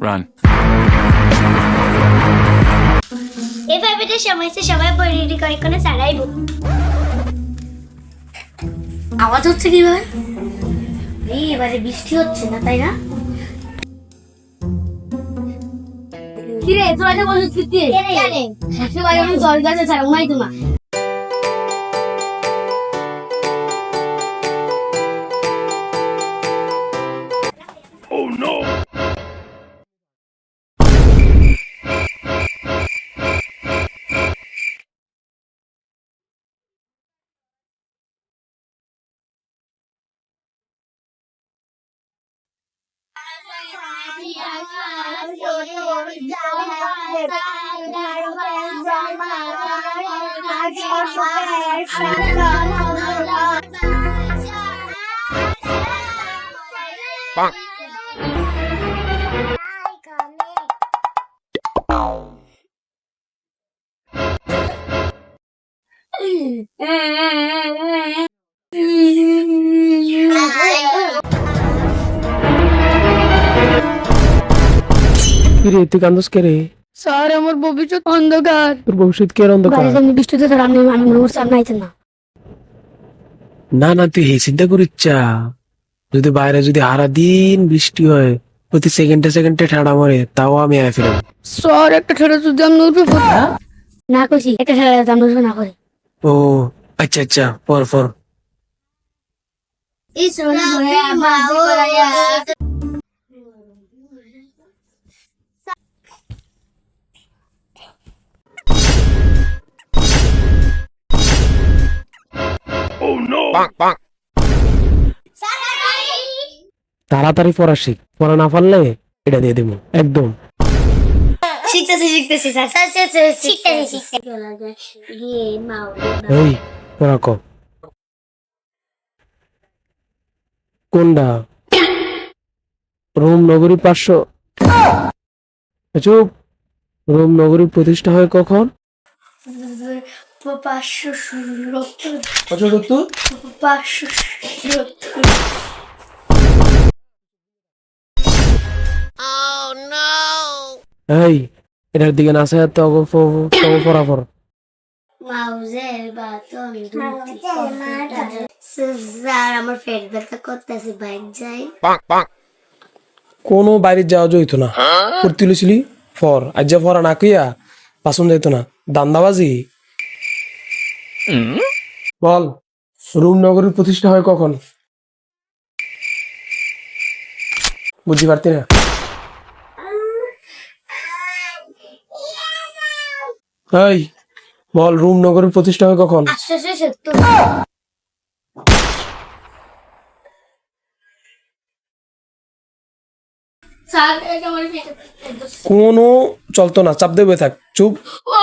Run. এই ফাইভেটের সময় সে সবাই বই করে কোনো ছাড়াইব আওয়াজ হচ্ছে কীভাবে? এই এবারে বৃষ্টি হচ্ছে না তাই না? কিরে তোরা যে বলছিস কি? দিয়ে সবাই আমি জল গাছে ছাড়া উনাই তোমার no! Bonk. কিরে তুই কান্দস কে রে? স্যার আমার ভবিষ্যৎ অন্ধকার। তোর ভবিষ্যৎ কে অন্ধকার? বাড়িতে আমি বৃষ্টিতে ছাড়া আমি আমি মনে করছি আর না। না না তুই এই চিন্তা করিচ্ছা যদি বাইরে যদি হারা দিন বৃষ্টি হয় প্রতি সেকেন্ডে সেকেন্ডে ঠাড়া মারে তাও আমি আয় স্যার একটা ছেড়ে যদি আমি উঠে না কইছি একটা ছেড়ে আমি উঠবে না করে ও আচ্ছা আচ্ছা পর পর। তাড়াতাড়ি পড়া শিখ পড়া না পারলে এটা দিয়ে দেবো একদম। শিখতেছি শিখতেছি স্যার শিখতেছি শিখতেছি গিয়ে মা এই কোনটা? রোম নগরী পাঁচশো। চুপ। রোম নগরী প্রতিষ্ঠা হয় কখন? পাঁচশো সত্তর। পাঁচশো সত্তর? এই এটার দিকে না আসে আমার পেট ব্যথা করতেছে বাইক যাই। কোনো বাইরে যাওয়া যাইতো না। পড়তে লইছিলি? ফর। আজ যা ফরা না কইয়া পাসন যাইতো না। দান্দাবাজি। বল রুম নগরীর প্রতিষ্ঠা হয় কখন? বুঝতে পারতি না। এই বল রুম নগরের প্রতিষ্ঠা হয় কখন কোনো চলতো না চাপ দেবে থাক চুপ। ও